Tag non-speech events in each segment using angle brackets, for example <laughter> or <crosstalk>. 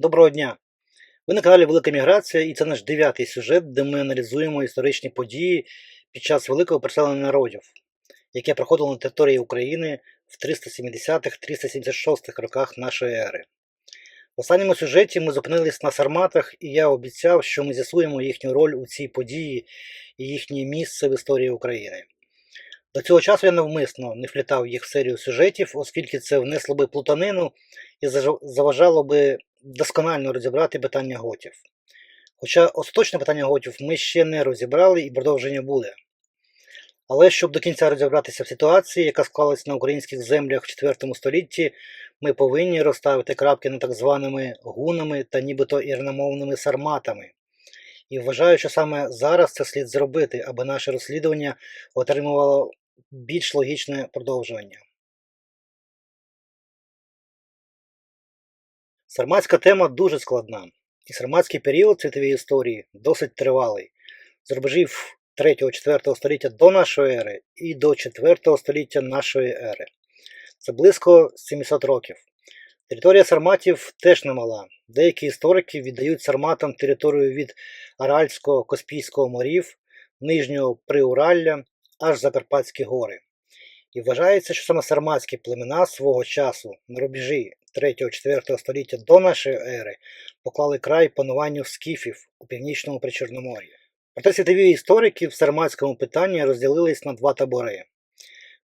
Доброго дня! Ви на каналі Велика Міграція і це наш дев'ятий сюжет, де ми аналізуємо історичні події під час великого переселення народів, яке проходило на території України в 370-376 роках нашої ери. В останньому сюжеті ми зупинились на сарматах, і я обіцяв, що ми з'ясуємо їхню роль у цій події і їхнє місце в історії України. До цього часу я навмисно не вплітав їх в серію сюжетів, оскільки це внесло би плутанину і заважало би досконально розібрати питання готів. Хоча остаточне питання готів ми ще не розібрали і продовження буде. Але щоб до кінця розібратися в ситуації, яка склалась на українських землях в IV столітті, ми повинні розставити крапки над так званими гунами та нібито ірномовними сарматами. І вважаю, що саме зараз це слід зробити, аби наше розслідування отримувало більш логічне продовжування. Сарматська тема дуже складна, і сарматський період світової історії досить тривалий. З рубежів 3-4 століття до нашої ери і до 4 століття нашої ери. Це близько 700 років. Територія сарматів теж немала. Деякі історики віддають сарматам територію від Аральського Каспійського морів, Нижнього Приуралля аж Закарпатські гори. І вважається, що саме сарматські племена свого часу на рубежі 3-4 століття до нашої ери поклали край пануванню скіфів у північному Причорномор'ї. Проте світові історики в сарматському питанні розділились на два табори.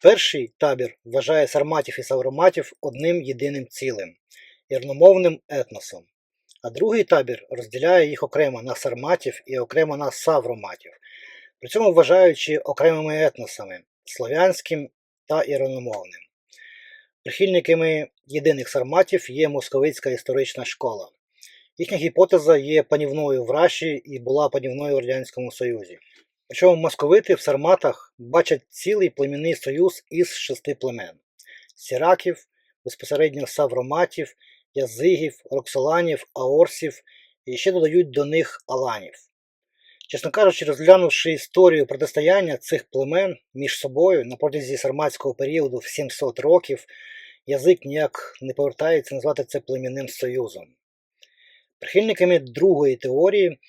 Перший табір вважає сарматів і савроматів одним єдиним цілим ірномовним етносом, а другий табір розділяє їх окремо на сарматів і окремо на савроматів, при цьому вважаючи окремими етносами слов'янським та ірономовним. Прихильниками єдиних сарматів є московицька історична школа. Їхня гіпотеза є панівною в Раші і була панівною в Радянському Союзі. Причому московити в сарматах бачать цілий племінний союз із шести племен: сіраків, безпосередньо савроматів, язигів, роксоланів, аорсів і ще додають до них аланів. Чесно кажучи, розглянувши історію протистояння цих племен між собою на протязі сарматського періоду в 700 років, язик ніяк не повертається назвати це племінним союзом. Прихильниками другої теорії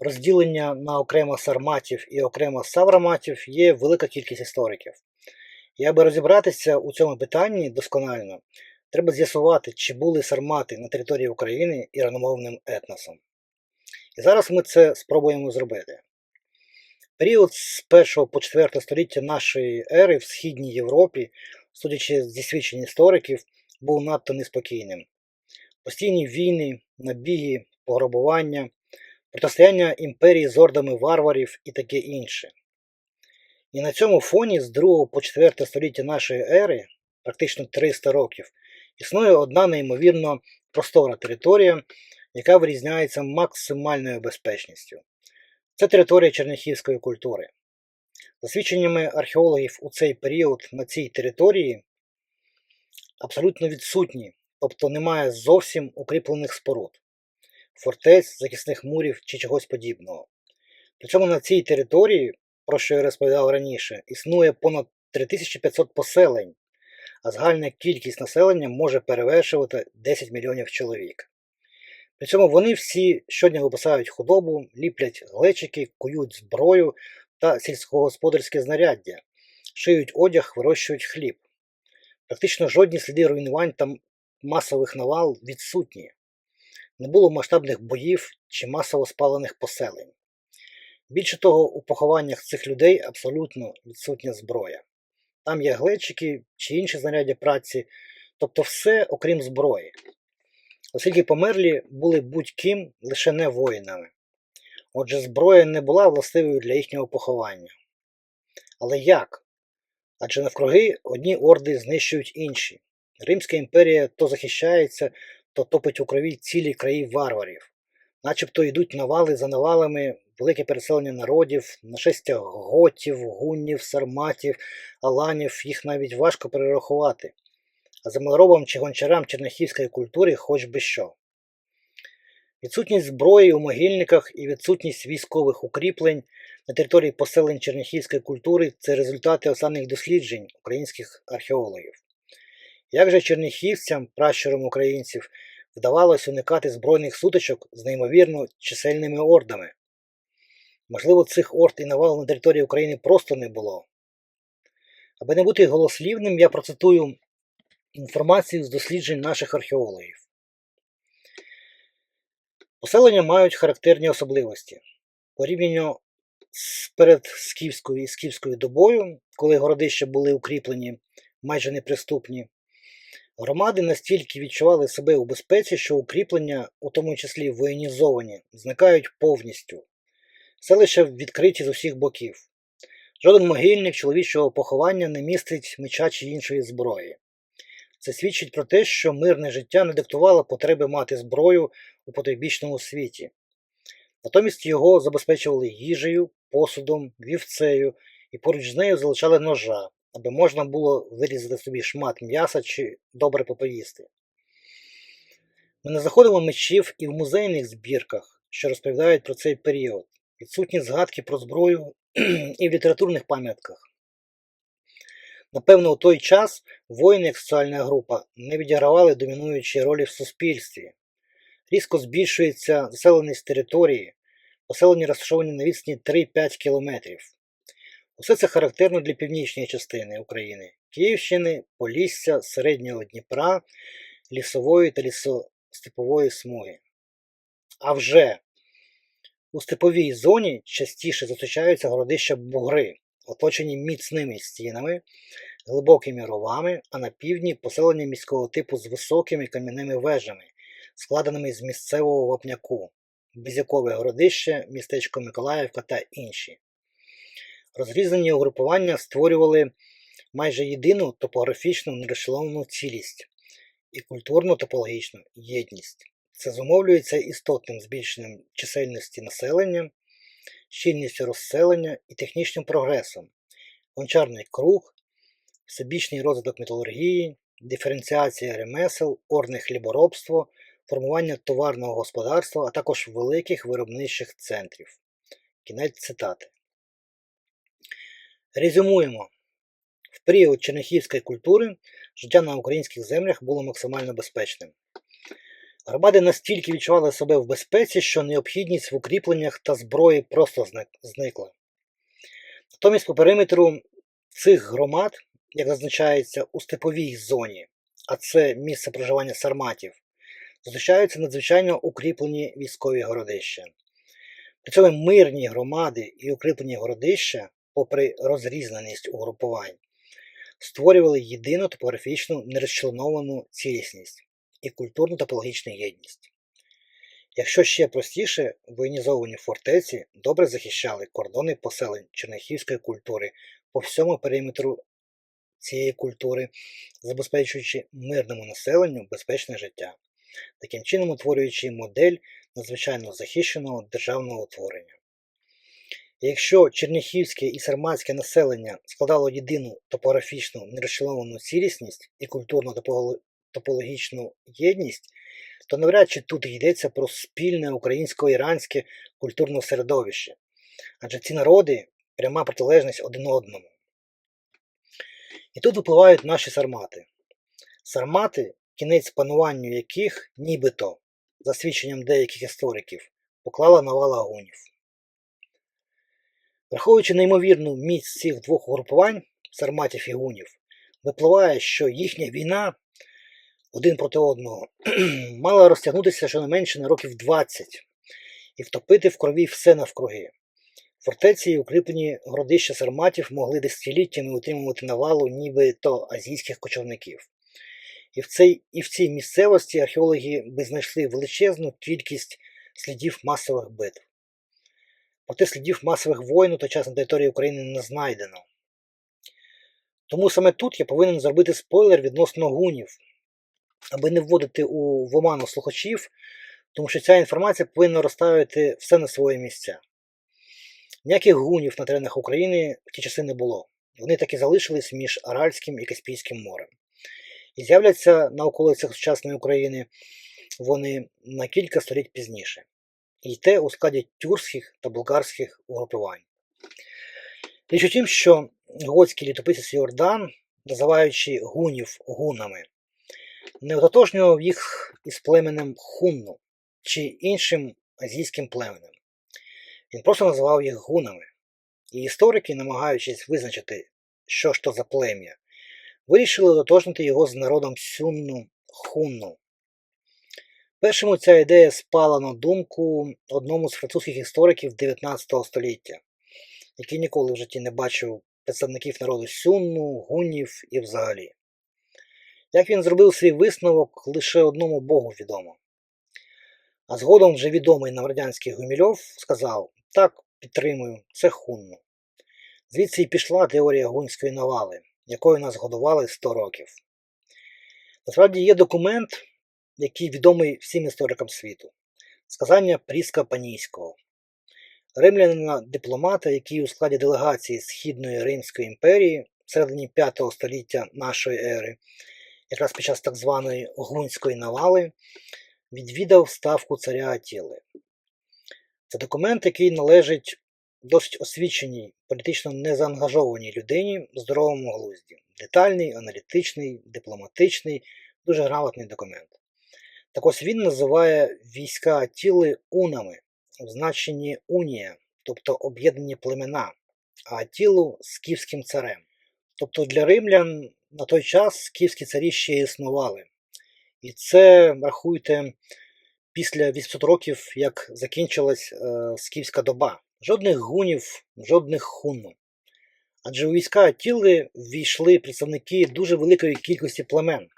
розділення на окремо сарматів і окремо савроматів є велика кількість істориків. І аби розібратися у цьому питанні досконально, треба з'ясувати, чи були сармати на території України іраномовним етносом. І зараз ми це спробуємо зробити. Період з 1 по 4 століття нашої ери в Східній Європі, судячи зі свідчень істориків, був надто неспокійним. Постійні війни, набіги, пограбування, протистояння імперії з ордами варварів і таке інше. І на цьому фоні з 2 по 4 століття нашої ери, практично 300 років, існує одна неймовірно простора територія, яка вирізняється максимальною безпечністю. Це територія черняхівської культури. За свідченнями археологів у цей період на цій території абсолютно відсутні, тобто немає зовсім укріплених споруд, фортець, захисних мурів чи чогось подібного. При цьому на цій території, про що я розповідав раніше, існує понад 3500 поселень, а загальна кількість населення може перевершувати 10 мільйонів чоловік. При цьому вони всі щодня випасають худобу, ліплять глечики, кують зброю та сільськогосподарське знаряддя, шиють одяг, вирощують хліб. Практично жодні сліди руйнувань та масових навал відсутні. Не було масштабних боїв чи масово спалених поселень. Більше того, у похованнях цих людей абсолютно відсутня зброя. Там є глечики чи інші знаряддя праці, тобто все окрім зброї оскільки померлі були будь-ким лише не воїнами. Отже, зброя не була властивою для їхнього поховання. Але як? Адже навкруги одні орди знищують інші. Римська імперія то захищається, то топить у крові цілі краї варварів, начебто йдуть навали за навалами, велике переселення народів, нашестя готів, гуннів, сарматів, аланів, їх навіть важко перерахувати землеробам чи гончарам черняхівської культури хоч би що. Відсутність зброї у могильниках і відсутність військових укріплень на території поселень черняхівської культури це результати останніх досліджень українських археологів. Як же черняхівцям, пращурам українців, вдавалося уникати збройних сутичок з неймовірно чисельними ордами. Можливо, цих орд і навал на території України просто не було. Аби не бути голослівним, я процитую інформацію з досліджень наших археологів. Поселення мають характерні особливості. Порівняно з перед скіфською і скіфською добою, коли городища були укріплені майже неприступні, громади настільки відчували себе у безпеці, що укріплення, у тому числі воєнізовані, зникають повністю. Селища відкриті з усіх боків. Жоден могильник чоловічого поховання не містить меча чи іншої зброї. Це свідчить про те, що мирне життя не диктувало потреби мати зброю у потойбічному світі. Натомість його забезпечували їжею, посудом, вівцею і поруч з нею залишали ножа, аби можна було вирізати собі шмат м'яса чи добре попоїсти. Ми не знаходимо мечів і в музейних збірках, що розповідають про цей період, відсутні згадки про зброю <clears throat> і в літературних пам'ятках. Напевно, у той час воїни як соціальна група не відігравали домінуючої ролі в суспільстві. Різко збільшується заселеність території, поселення розташовані на відстані 3-5 кілометрів. Усе це характерно для північної частини України Київщини, Полісся, Середнього Дніпра, лісової та лісостепової смуги. А вже у степовій зоні частіше зустрічаються городища бугри, оточені міцними стінами, глибокими ровами, а на півдні поселення міського типу з високими кам'яними вежами, складеними з місцевого вапняку, Безякове городище, містечко Миколаївка та інші. Розрізані угрупування створювали майже єдину топографічну нерозчленовану цілість і культурно-топологічну єдність. Це зумовлюється істотним збільшенням чисельності населення, щільністю розселення і технічним прогресом, гончарний круг, всебічний розвиток металургії, диференціація ремесел, орне хліборобство, формування товарного господарства, а також великих виробничих центрів. Кінець цитати. Резюмуємо. В період черняхівської культури життя на українських землях було максимально безпечним. Громади настільки відчували себе в безпеці, що необхідність в укріпленнях та зброї просто зникла. Натомість по периметру цих громад, як зазначається у степовій зоні, а це місце проживання сарматів, зустрічаються надзвичайно укріплені військові городища. При цьому мирні громади і укріплені городища, попри розрізненість угрупувань, створювали єдину топографічну нерозчленовану цілісність і культурну топологічну єдність. Якщо ще простіше, воєнізовані фортеці добре захищали кордони поселень черняхівської культури по всьому периметру цієї культури, забезпечуючи мирному населенню безпечне життя, таким чином утворюючи модель надзвичайно захищеного державного утворення. Якщо черняхівське і сарматське населення складало єдину топографічну нерозчленовану цілісність і культурно топологічну єдність, то навряд чи тут йдеться про спільне українсько-іранське культурне середовище, адже ці народи пряма протилежність один одному. І тут випливають наші сармати. Сармати, кінець пануванню яких, нібито, за свідченням деяких істориків, поклала навала гунів. Враховуючи неймовірну міць цих двох угрупувань, сарматів і гунів, випливає, що їхня війна один проти одного <clears throat> мала розтягнутися щонайменше на років 20 і втопити в крові все навкруги. Фортеці і укріплені городища сарматів могли десятиліттями утримувати навалу нібито азійських кочовників. І в цій, і в цій місцевості археологи би знайшли величезну кількість слідів масових битв. Проте слідів масових воїн у той час на території України не знайдено. Тому саме тут я повинен зробити спойлер відносно гунів, аби не вводити у в оману слухачів, тому що ця інформація повинна розставити все на свої місця. Ніяких гунів на теренах України в ті часи не було. Вони так і залишились між Аральським і Каспійським морем. І з'являться на околицях сучасної України вони на кілька століть пізніше. І те у складі тюркських та болгарських угрупувань. Річ у тім, що готський літописець Йордан, називаючи гунів гунами, не ототожнював їх із племенем Хунну чи іншим азійським племенем. Він просто називав їх гунами. І історики, намагаючись визначити, що ж то за плем'я, вирішили ототожнити його з народом Сюнну Хунну. Першому ця ідея спала на думку одному з французьких істориків 19 століття, який ніколи в житті не бачив представників народу Сюнну, гуннів і взагалі. Як він зробив свій висновок, лише одному Богу відомо. А згодом вже відомий нам радянський Гумільов сказав: так, підтримую, це хунну. Звідси і пішла теорія гунської навали, якою нас годували 100 років. Насправді є документ, який відомий всім історикам світу сказання Пріска Панійського, римлянина дипломата, який у складі делегації Східної Римської імперії в середині 5 століття нашої ери, якраз під час так званої гунської навали, відвідав ставку царя Атіли. Це документ, який належить досить освіченій, політично незаангажованій людині в здоровому глузді. Детальний, аналітичний, дипломатичний, дуже грамотний документ. Так ось він називає війська Атіли унами в значенні унія, тобто об'єднані племена, а Атілу скіфським царем. Тобто для римлян на той час скіфські царі ще існували. І це, рахуйте, після 800 років, як закінчилась е, скіфська доба. Жодних гунів, жодних хунну. Адже у війська Атіли ввійшли представники дуже великої кількості племен,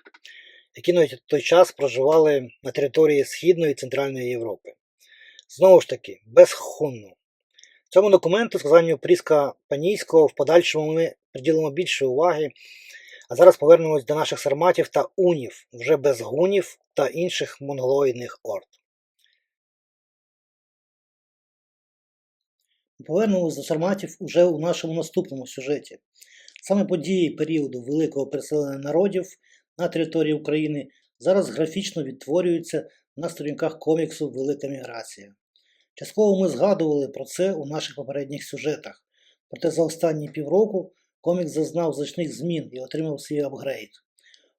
які навіть в той час проживали на території Східної і Центральної Європи. Знову ж таки, без хунну. Цьому документу, сказанню Пріска Панійського, в подальшому ми приділимо більше уваги, а зараз повернемось до наших сарматів та унів, вже без гунів та інших монголоїдних орд. Повернемось до сарматів уже у нашому наступному сюжеті. Саме події періоду великого переселення народів на території України зараз графічно відтворюються на сторінках коміксу Велика міграція. Частково ми згадували про це у наших попередніх сюжетах, проте за останні півроку комікс зазнав значних змін і отримав свій апгрейд.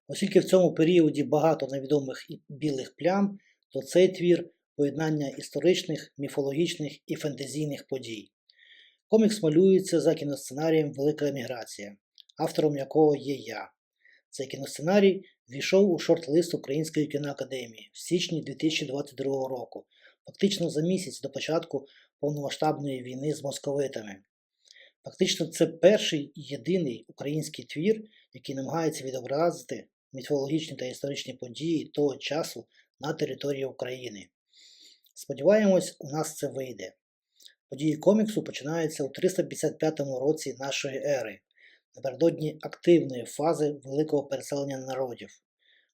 Оскільки в цьому періоді багато невідомих і білих плям, то цей твір поєднання історичних, міфологічних і фентезійних подій. Комікс малюється за кіносценарієм Велика еміграція, автором якого є я. Цей кіносценарій ввійшов у шорт-лист Української кіноакадемії в січні 2022 року, фактично за місяць до початку повномасштабної війни з московитами. Фактично, це перший і єдиний український твір, який намагається відобразити міфологічні та історичні події того часу на території України. Сподіваємось, у нас це вийде. Події коміксу починаються у 355 році нашої ери, напередодні активної фази великого переселення народів.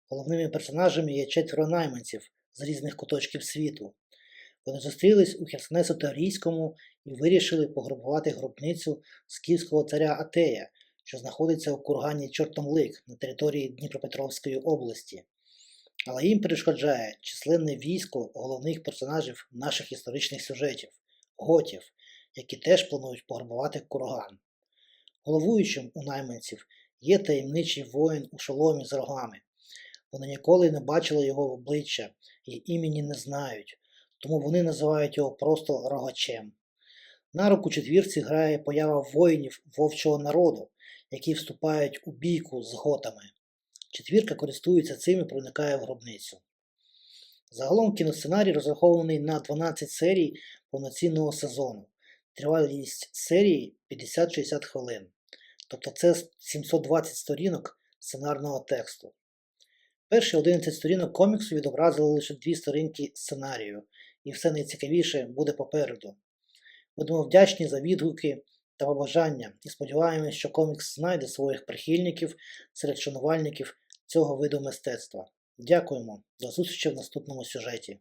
Головними персонажами є четверо найманців з різних куточків світу. Вони зустрілись у Херсонесо-Таврійському і вирішили пограбувати гробницю скіфського царя Атея, що знаходиться у кургані Чортомлик на території Дніпропетровської області. Але їм перешкоджає численне військо головних персонажів наших історичних сюжетів готів, які теж планують пограбувати курган. Головуючим у найманців є таємничий воїн у шоломі з рогами. Вони ніколи не бачили його в обличчя і імені не знають, тому вони називають його просто рогачем. На руку четвірці грає поява воїнів вовчого народу, які вступають у бійку з готами. Четвірка користується цим і проникає в гробницю. Загалом кіносценарій розрахований на 12 серій повноцінного сезону. Тривалість серії 50-60 хвилин. Тобто це 720 сторінок сценарного тексту. Перші 11 сторінок коміксу відобразили лише дві сторінки сценарію, і все найцікавіше буде попереду. Будемо вдячні за відгуки та побажання і сподіваємось, що комікс знайде своїх прихильників серед шанувальників цього виду мистецтва. Дякуємо, до зустрічі в наступному сюжеті.